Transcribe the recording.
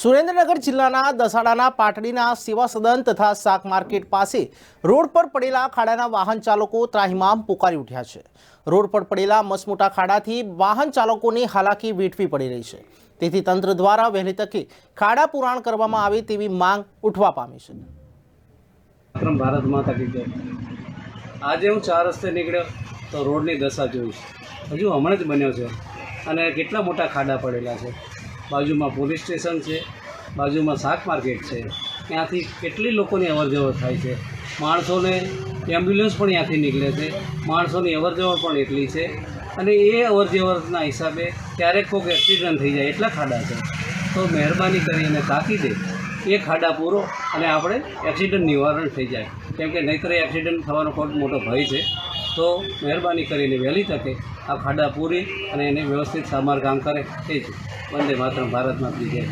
સુરેન્દ્રનગર જિલ્લાના દસાડાના પાટડીના સેવા સદન તથા શાક માર્કેટ પાસે રોડ પર પડેલા ખાડાના વાહન ચાલકો ત્રાહિમામ પોકારી ઉઠ્યા છે. રોડ પર પડેલા મસમોટા ખાડાથી વાહન ચાલકોની હાલાકી વેઠવી પડી રહી છે. તેથી તંત્ર દ્વારા વહેલી તકે ખાડા પુરાણ કરવામાં આવે તેવી માંગ ઉઠવા પામી છે. આજે હું ચાર રસ્તે નીકળ્યો તો રોડની દશા જોઈશ હજુ હમણાં જ બન્યો છે અને કેટલા મોટા ખાડા પડેલા છે. બાજુમાં પોલીસ સ્ટેશન છે, બાજુમાં શાક માર્કેટ છે. ત્યાંથી કેટલી લોકોની અવર જવર થાય છે? માણસોને એમ્બ્યુલન્સ પણ ત્યાંથી નીકળે છે. માણસોની અવર જવર પણ એટલી છે. અને એ અવર જવરના હિસાબે ક્યારેક કોઈક એક્સિડન્ટ થઈ જાય એટલા ખાડા છે. તો મહેરબાની કરીને તાકીદે એ ખાડા પૂરો અને આપણે એક્સિડન્ટ નિવારણ થઈ જાય. કેમ કે નહીંતર એક્સિડન્ટ થવાનો ખૂબ મોટો ભય છે. તો મહેરબાની કરીને વહેલી તકે આ ખાડા પૂરી અને એને વ્યવસ્થિત સમારકામ કરે. એ જ. વંદે માત્ર ભારતમાં જય.